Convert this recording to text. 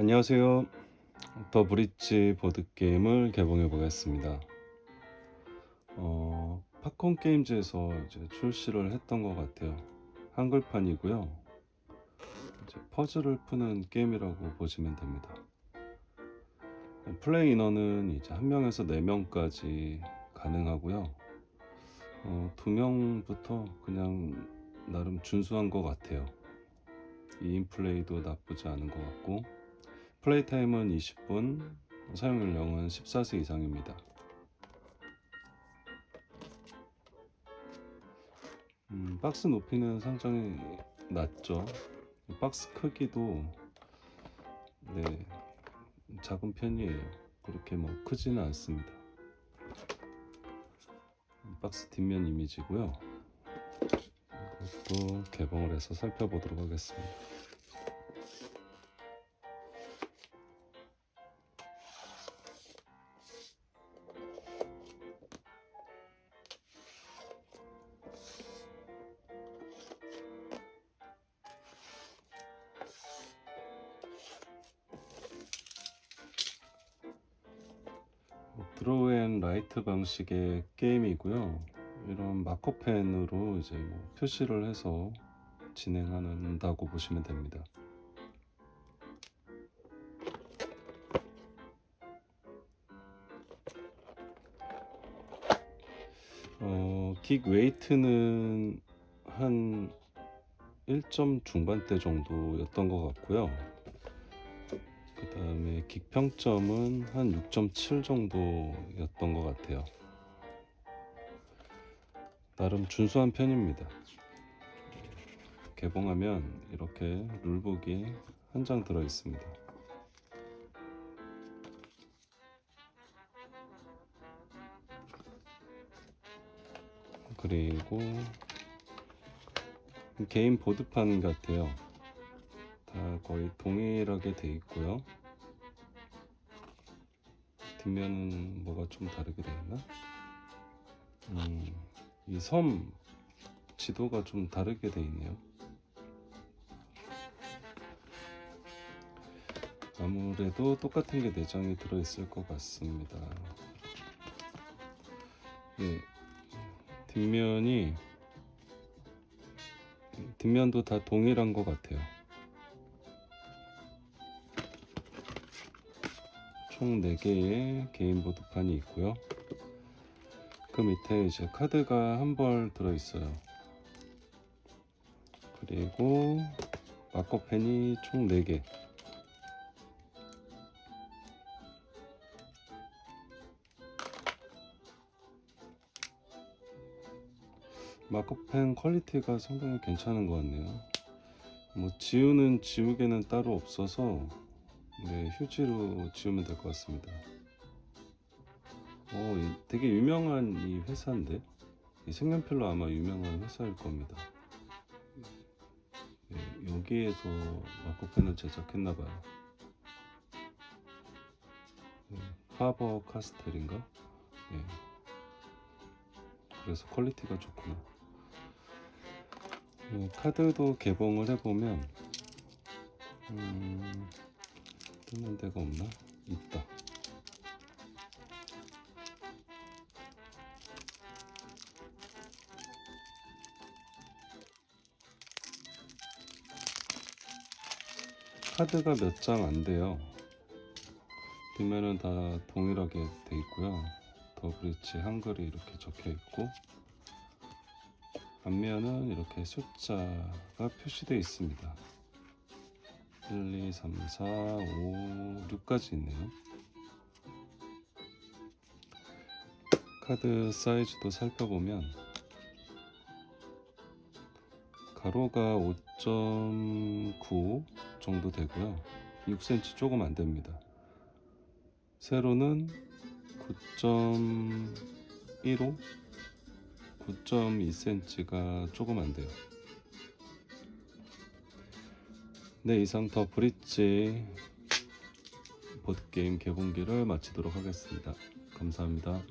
안녕하세요. 더 브릿지 보드게임을 개봉해 보겠습니다. 어, 팝콘 게임즈에서 이제 출시를 했던 것 같아요. 한글판이고요. 이제 퍼즐을 푸는 게임이라고 보시면 됩니다. 플레이 인원은 이제 한 명에서 네 명까지 가능하고요. 어, 두 명부터 그냥 나름 준수한 것 같아요. 2인 플레이도 나쁘지 않은 것 같고 플레이 타임은 20분, 사용 연령은 14세 이상입니다. 음, 박스 높이는 상당히 낮죠. 박스 크기도 네 작은 편이에요. 그렇게 뭐 크지는 않습니다. 박스 뒷면 이미지고요. 이것도 개봉을 해서 살펴보도록 하겠습니다. 드로우 앤 라이트 방식의 게임이고요. 이런 마커펜으로 이제 뭐 표시를 해서 진행한다고 보시면 됩니다. 어, 킥 웨이트는 한 1점 중반대 정도였던 것 같고요. 그 다음에 킥 평점은 한 6.7 정도였던 것 같아요. 나름 준수한 편입니다. 개봉하면 이렇게 룰북이 한 장 들어 있습니다. 그리고 개인 보드판 같아요. 다 거의 동일하게 돼 있고요. 뒷면은 뭐가 좀 다르게 돼 있나? 음, 이 섬 지도가 좀 다르게 돼 있네요. 아무래도 똑같은 게 내장이 들어 있을 것 같습니다. 예, 뒷면이 뒷면도 다 동일한 것 같아요. 총 4개의 개인 보드판이 있고요. 그 밑에 이제 카드가 한 벌 들어 있어요. 그리고 마커펜이 총 4개. 마커펜 퀄리티가 상당히 괜찮은 것 같네요. 뭐 지우는 지우개는 따로 없어서 네, 휴지로 지우면 될 것 같습니다. 어, 이- 되게 유명한 이 회사인데 이 색연필로 아마 유명한 회사일 겁니다. 네, 여기에서 마커펜을 제작했나 봐요. 네, 파버 카스텔인가? 네. 그래서 퀄리티가 좋구나. 네, 카드도 개봉을 해보면 음, 뜨는 데가 없나? 있다. 카드가 몇 장 안 돼요. 뒷면은 다 동일하게 돼 있고요. 더 브릿지 한글이 이렇게 적혀 있고 앞면은 이렇게 숫자가 표시되어 있습니다. 1, 2, 3, 4, 5, 6까지 있네요. 카드 사이즈도 살펴보면 가로가 5.9 정도 되고요. 6cm 조금 안 됩니다. 세로는 9.15 9.2cm가 조금 안 돼요. 네, 이상 더 브릿지 보드게임 개봉기를 마치도록 하겠습니다. 감사합니다.